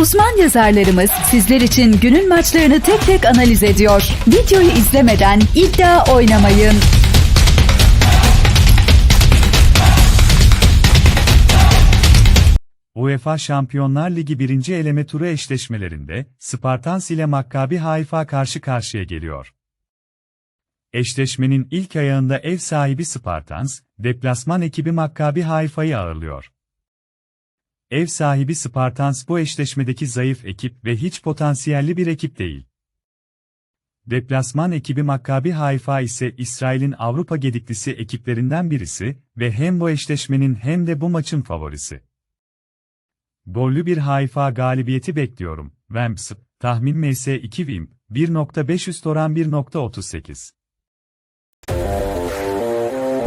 Uzman yazarlarımız sizler için günün maçlarını tek tek analiz ediyor. Videoyu izlemeden iddia oynamayın. UEFA Şampiyonlar Ligi 1. eleme turu eşleşmelerinde Spartans ile Maccabi Haifa karşı karşıya geliyor. Eşleşmenin ilk ayağında ev sahibi Spartans, deplasman ekibi Maccabi Haifa'yı ağırlıyor. Ev sahibi Spartans bu eşleşmedeki zayıf ekip ve hiç potansiyelli bir ekip değil. Deplasman ekibi Maccabi Haifa ise İsrail'in Avrupa gediklisi ekiplerinden birisi ve hem bu eşleşmenin hem de bu maçın favorisi. Gollü bir Haifa galibiyeti bekliyorum. Vamps, tahmin MS 2 Vim, 1.5 üst oran 1.38.